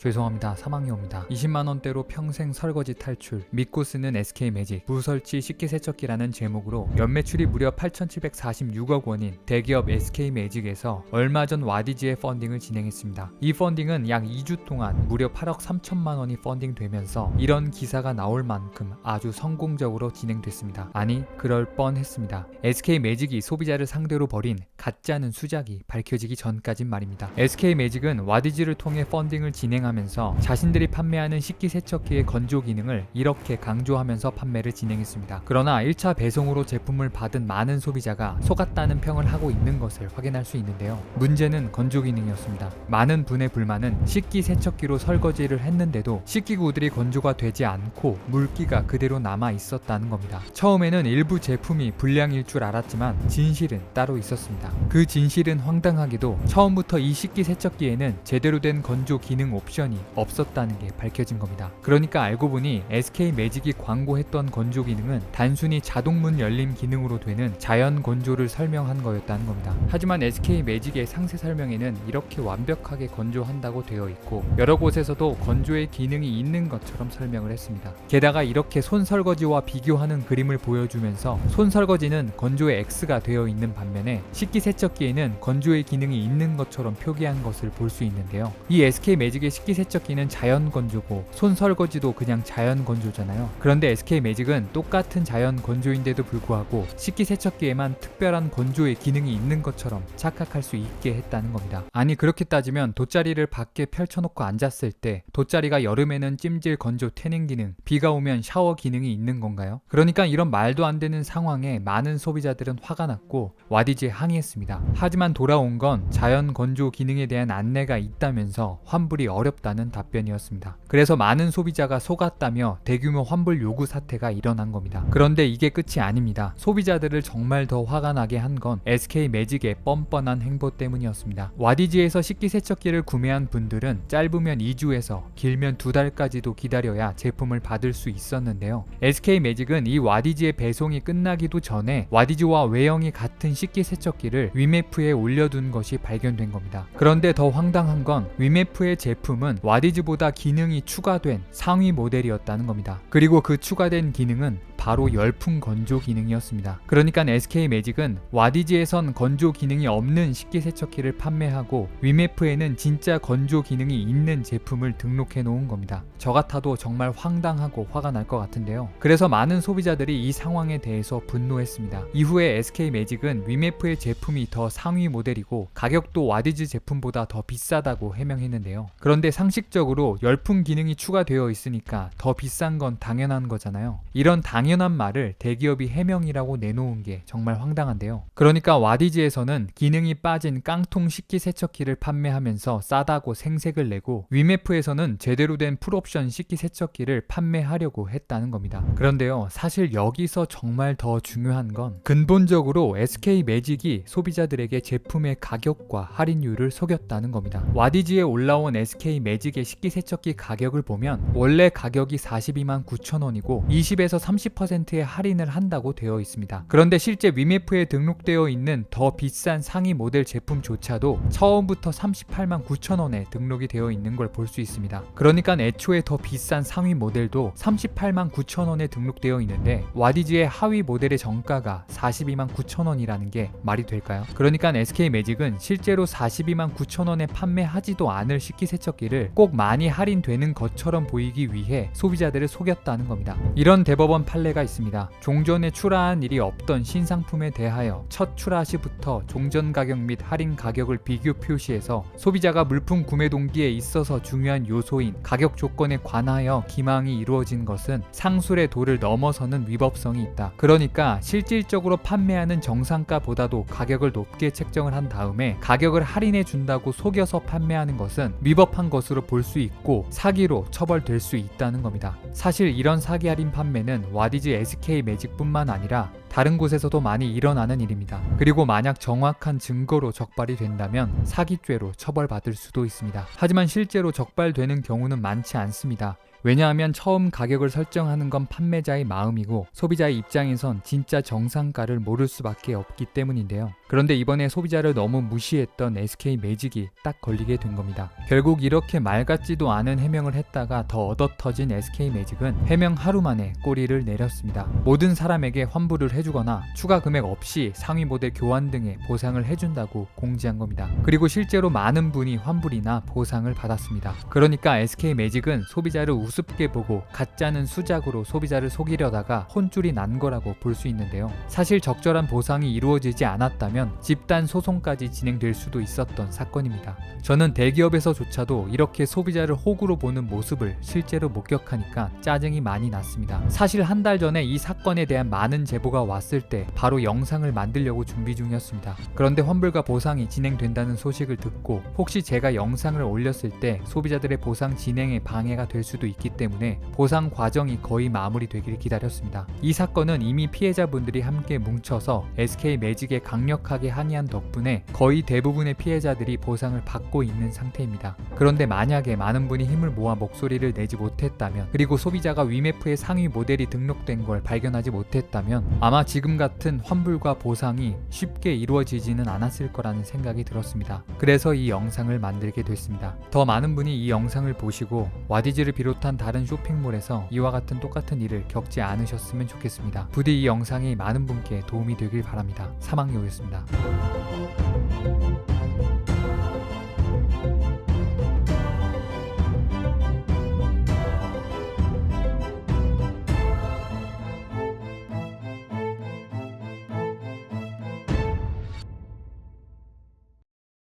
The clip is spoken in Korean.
죄송합니다. 사망이 옵니다. 20만원대로 평생 설거지 탈출, 믿고 쓰는 SK 매직, 무설치 식기세척기라는 제목으로 연매출이 무려 8,746억 원인 대기업 SK 매직에서 얼마 전 와디즈의 펀딩을 진행했습니다. 이 펀딩은 약 2주 동안 무려 8억 3천만 원이 펀딩되면서 이런 기사가 나올 만큼 아주 성공적으로 진행됐습니다. 아니, 그럴 뻔했습니다. SK 매직이 소비자를 상대로 벌인 가짜는 수작이 밝혀지기 전까진 말입니다. SK 매직은 와디즈를 통해 펀딩을 진행 하면서 자신들이 판매하는 식기세척기의 건조 기능을 이렇게 강조하면서 판매를 진행했습니다. 그러나 1차 배송으로 제품을 받은 많은 소비자가 속았다는 평을 하고 있는 것을 확인할 수 있는데요. 문제는 건조 기능이었습니다. 많은 분의 불만은 식기세척기로 설거지를 했는데도 식기구들이 건조가 되지 않고 물기가 그대로 남아 있었다는 겁니다. 처음에는 일부 제품이 불량일 줄 알았지만 진실은 따로 있었습니다. 그 진실은 황당하게도 처음부터 이 식기세척기에는 제대로 된 건조 기능 옵션 이 없었다는 게 밝혀진 겁니다. 그러니까 알고 보니 SK 매직이 광고했던 건조 기능은 단순히 자동문 열림 기능으로 되는 자연 건조를 설명한 거였다는 겁니다. 하지만 SK 매직의 상세 설명에는 이렇게 완벽하게 건조한다고 되어 있고 여러 곳에서도 건조의 기능이 있는 것처럼 설명을 했습니다. 게다가 이렇게 손 설거지와 비교하는 그림을 보여주면서 손 설거지는 건조의 X가 되어 있는 반면에 식기세척기에는 건조의 기능이 있는 것처럼 표기한 것을 볼 수 있는데요. 이 SK 매직의 식기 세척기는 자연 건조고 손 설거지도 그냥 자연 건조잖아요. 그런데 SK 매직은 똑같은 자연 건조인데도 불구하고 식기 세척기에만 특별한 건조의 기능이 있는 것처럼 착각할 수 있게 했다는 겁니다. 아니 그렇게 따지면 돗자리를 밖에 펼쳐놓고 앉았을 때 돗자리가 여름에는 찜질 건조 태닝 기능, 비가 오면 샤워 기능이 있는 건가요? 그러니까 이런 말도 안 되는 상황에 많은 소비자들은 화가 났고 와디즈에 항의했습니다. 하지만 돌아온 건 자연 건조 기능에 대한 안내가 있다면서 환불이 어렵다 는 답변이었습니다. 그래서 많은 소비자가 속았다며 대규모 환불 요구 사태가 일어난 겁니다. 그런데 이게 끝이 아닙니다. 소비자들을 정말 더 화가 나게 한 건 SK 매직의 뻔뻔한 행보 때문이었습니다. 와디즈에서 식기세척기를 구매한 분들은 짧으면 2주에서 길면 2달까지도 기다려야 제품을 받을 수 있었는데요. SK 매직은 이 와디즈의 배송이 끝나기도 전에 와디즈와 외형이 같은 식기세척기를 위메프에 올려둔 것이 발견된 겁니다. 그런데 더 황당한 건 위메프의 제품은 와디즈보다 기능이 추가된 상위 모델이었다는 겁니다. 그리고 그 추가된 기능은 바로 열풍 건조 기능이었습니다. 그러니까 SK 매직은 와디즈에선 건조 기능이 없는 식기세척기를 판매하고 위메프에는 진짜 건조 기능이 있는 제품을 등록해 놓은 겁니다. 저 같아도 정말 황당하고 화가 날 것 같은데요. 그래서 많은 소비자들이 이 상황에 대해서 분노했습니다. 이후에 SK 매직은 위메프의 제품이 더 상위 모델이고 가격도 와디즈 제품보다 더 비싸다고 해명했는데요. 그런데 상식적으로 열풍 기능이 추가되어 있으니까 더 비싼 건 당연한 거잖아요. 이런 당연한 말을 대기업이 해명이라고 내놓은 게 정말 황당한데요. 그러니까 와디즈에서는 기능이 빠진 깡통 식기 세척기를 판매하면서 싸다고 생색을 내고 위메프에서는 제대로 된 풀옵션 식기 세척기를 판매하려고 했다는 겁니다. 그런데요, 사실 여기서 정말 더 중요한 건 근본적으로 SK 매직이 소비자들에게 제품의 가격과 할인율을 속였다는 겁니다. 와디즈에 올라온 SK 매직의 식기세척기 가격을 보면 원래 가격이 42만 9천 원이고 20에서 30%의 할인을 한다고 되어 있습니다. 그런데 실제 위메프에 등록되어 있는 더 비싼 상위 모델 제품조차도 처음부터 38만 9천 원에 등록이 되어 있는 걸 볼 수 있습니다. 그러니까 애초에 더 비싼 상위 모델도 38만 9천 원에 등록되어 있는데 와디즈의 하위 모델의 정가가 42만 9천 원이라는 게 말이 될까요? 그러니까 SK 매직은 실제로 42만 9천 원에 판매하지도 않을 식기세척기를 꼭 많이 할인되는 것처럼 보이기 위해 소비자들을 속였다는 겁니다. 이런 대법원 판례가 있습니다. 종전에 출하한 일이 없던 신상품에 대하여 첫 출하 시부터 종전 가격 및 할인 가격을 비교 표시해서 소비자가 물품 구매 동기에 있어서 중요한 요소인 가격 조건에 관하여 기망이 이루어진 것은 상술의 도를 넘어서는 위법성이 있다. 그러니까 실질적으로 판매하는 정상가보다도 가격을 높게 책정을 한 다음에 가격을 할인해 준다고 속여서 판매하는 것은 위법한 것 으로 볼 수 있고 사기로 처벌될 수 있다는 겁니다. 사실 이런 사기 할인 판매는 와디즈 SK 매직뿐만 아니라 다른 곳에서도 많이 일어나는 일입니다. 그리고 만약 정확한 증거로 적발이 된다면 사기죄로 처벌받을 수도 있습니다. 하지만 실제로 적발되는 경우는 많지 않습니다. 왜냐하면 처음 가격을 설정하는 건 판매자의 마음이고 소비자의 입장에선 진짜 정상가를 모를 수밖에 없기 때문인데요. 그런데 이번에 소비자를 너무 무시했던 SK 매직이 딱 걸리게 된 겁니다. 결국 이렇게 말 같지도 않은 해명을 했다가 더 얻어터진 SK 매직은 해명 하루 만에 꼬리를 내렸습니다. 모든 사람에게 환불을 해주거나 추가 금액 없이 상위 모델 교환 등의 보상을 해준다고 공지한 겁니다. 그리고 실제로 많은 분이 환불이나 보상을 받았습니다. 그러니까 SK 매직은 소비자를 우습 게 보고 가짜는 수작으로 소비자를 속이려다가 혼쭐이 난 거라고 볼 수 있는데요. 사실 적절한 보상이 이루어지지 않았다면 집단 소송까지 진행될 수도 있었던 사건입니다. 저는 대기업에서조차도 이렇게 소비자를 호구로 보는 모습을 실제로 목격하니까 짜증이 많이 났습니다. 사실 한 달 전에 이 사건에 대한 많은 제보가 왔을 때 바로 영상을 만들려고 준비 중이었습니다. 그런데 환불과 보상이 진행된다는 소식을 듣고 혹시 제가 영상을 올렸을 때 소비자들의 보상 진행에 방해가 될 수도 있기 때문에 보상 과정이 거의 마무리되기를 기다렸습니다. 이 사건은 이미 피해자분들이 함께 뭉쳐서 SK 매직에 강력하게 항의한 덕분에 거의 대부분의 피해자들이 보상을 받고 있는 상태입니다. 그런데 만약에 많은 분이 힘을 모아 목소리를 내지 못했다면 그리고 소비자가 위메프의 상위 모델이 등록된 걸 발견하지 못했다면 아마 지금 같은 환불과 보상이 쉽게 이루어지지는 않았을 거라는 생각이 들었습니다. 그래서 이 영상을 만들게 됐습니다. 더 많은 분이 이 영상을 보시고 와디즈를 비롯 한 다른 쇼핑몰에서 이와 같은 똑같은 일을 겪지 않으셨으면 좋겠습니다. 부디 이 영상이 많은 분께 도움이 되길 바랍니다. 사망요였습니다.